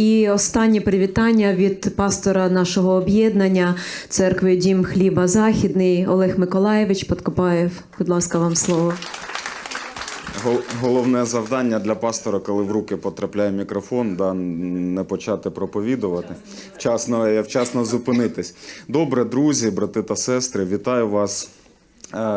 І останнє привітання від пастора нашого об'єднання церкви Дім Хліба Західний Олег Миколаєвич Подкопаєв. Будь ласка, вам слово. Головне завдання для пастора, коли в руки потрапляє мікрофон, да, не почати проповідувати, вчасно, е, вчасно зупинитись. Добре, друзі, брати та сестри, вітаю вас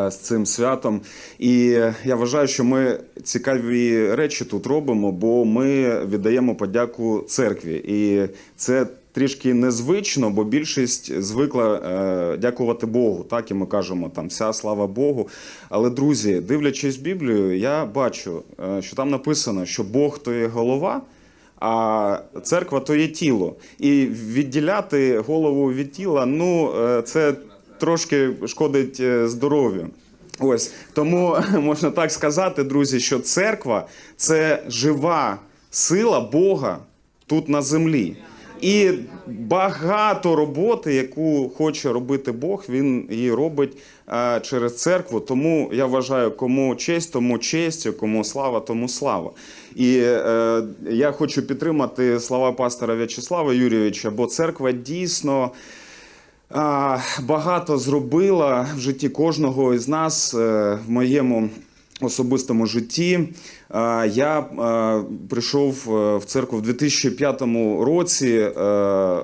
з цим святом. І я вважаю, що ми цікаві речі тут робимо, бо ми віддаємо подяку церкві. І це трішки незвично, бо більшість звикла е, дякувати Богу. Так і ми кажемо там вся слава Богу. Але друзі, дивлячись Біблію, я бачу, е, що там написано, що Бог то є голова. А церква то є тіло. І відділяти голову від тіла, ну е, це трошки шкодить е, здоров'ю. Ось тому можна так сказати, друзі, що церква це жива сила Бога тут на землі. І багато роботи, яку хоче робити Бог, він її робить е, через церкву. Тому я вважаю, кому честь, тому честь, кому слава, тому слава. І е, я хочу підтримати слова пастора В'ячеслава Юрійовича, бо церква дійсно. Багато зробила в житті кожного із нас е, в моєму особистому житті. Я е, прийшов е, в церкву в 2005 році, е,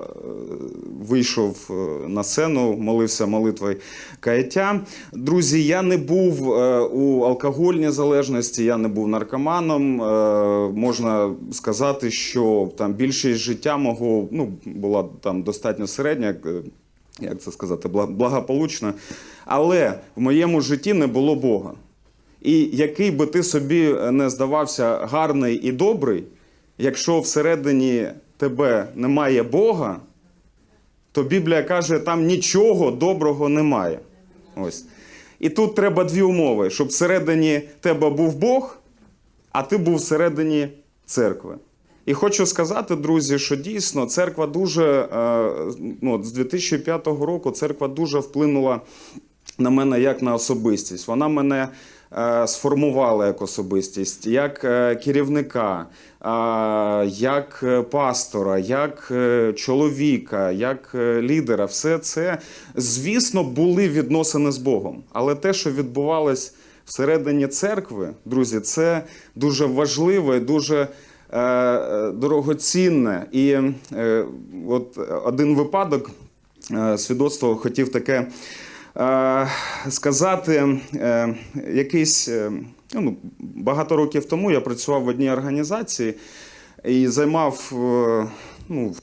вийшов е, на сцену, молився молитвою каяття. Друзі, я не був е, у алкогольній залежності, я не був наркоманом. Е, Можна сказати, що там більшість життя мого ну, була там достатньо середня. Як, е, це сказати, благополучно. Але в моєму житті не було Бога. І який би ти собі не здавався гарний і добрий, якщо всередині тебе немає Бога, то Біблія каже, там нічого доброго немає. Ось. І тут треба дві умови: щоб всередині тебе був Бог, а ти був всередині церкви. І хочу сказати, друзі, що дійсно церква дуже е, ну, з 2005 року церква дуже вплинула на мене як на особистість. Вона мене е, сформувала як особистість, як е, керівника, як пастора, як чоловіка, як лідера. Все це, звісно, були відносини з Богом. Але те, що відбувалось всередині церкви, друзі, це дуже важливо і дуже. Е, е, Дорогоцінне. І е, от один випадок свідоцтво хотів таке сказати. Якийсь ну, багато років тому я працював в одній організації і займав ну,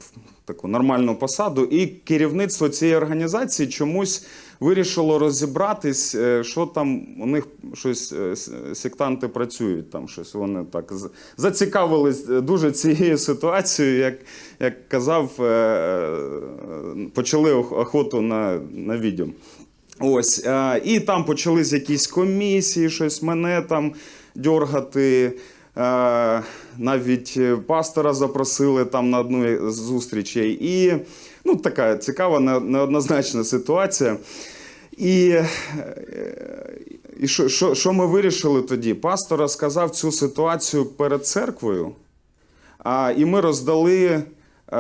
таку нормальну посаду. І керівництво цієї організації чомусь вирішило розібратись, е, що там у них щось е, сектанти працюють. Там щось вони так зацікавились е, дуже цією ситуацією, як, як казав, почали охоту на, на відьом. Ось, і там почались якісь комісії, щось мене там дьоргати. Е, навіть пастора запросили там на одну з зустрічей. І ну, така цікава, неоднозначна ситуація. І, е, і що, що, що ми вирішили тоді? Пастор розказав цю ситуацію перед церквою, а, і ми роздали е,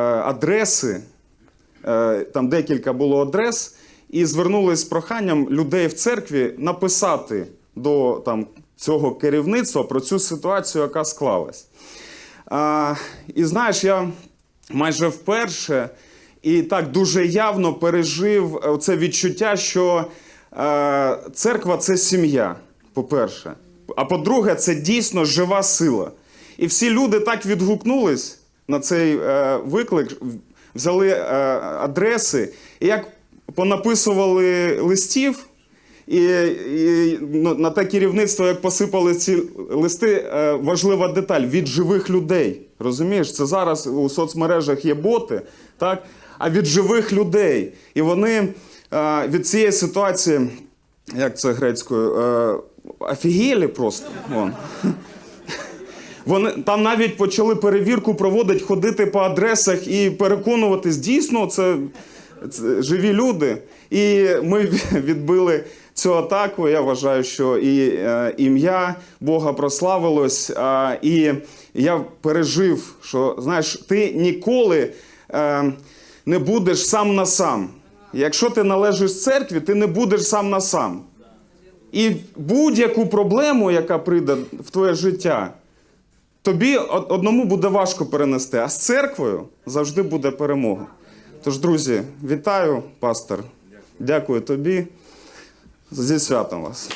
адреси Е, там декілька було адрес, і звернулись з проханням людей в церкві написати до там, цього керівництва про цю ситуацію, яка склалась. І знаєш, я майже вперше і так дуже явно пережив це відчуття, що е, церква це сім'я, по-перше. А по-друге, це дійсно жива сила. І всі люди так відгукнулись на цей е, виклик, взяли е, адреси, і як понаписували листів, і, і ну, на те керівництво, як посипали ці листи, е, важлива деталь від живих людей. Розумієш, це зараз у соцмережах є боти, так? а від живих людей. І вони е, від цієї ситуації, як це грецькою, е, офігели просто. Вон. Вони там навіть почали перевірку проводити, ходити по адресах і переконуватись, дійсно, це живі люди. І ми відбили цю атаку. Я вважаю, що і е, ім'я Бога прославилось. І я пережив, що знаєш, ти ніколи е, не будеш сам на сам. Якщо ти належиш церкві, ти не будеш сам на сам. І будь-яку проблему, яка прийде в твоє життя, тобі одному буде важко перенести, а з церквою завжди буде перемога. Тож, друзі, вітаю, пастор. Дякую тобі. Зі святом вас.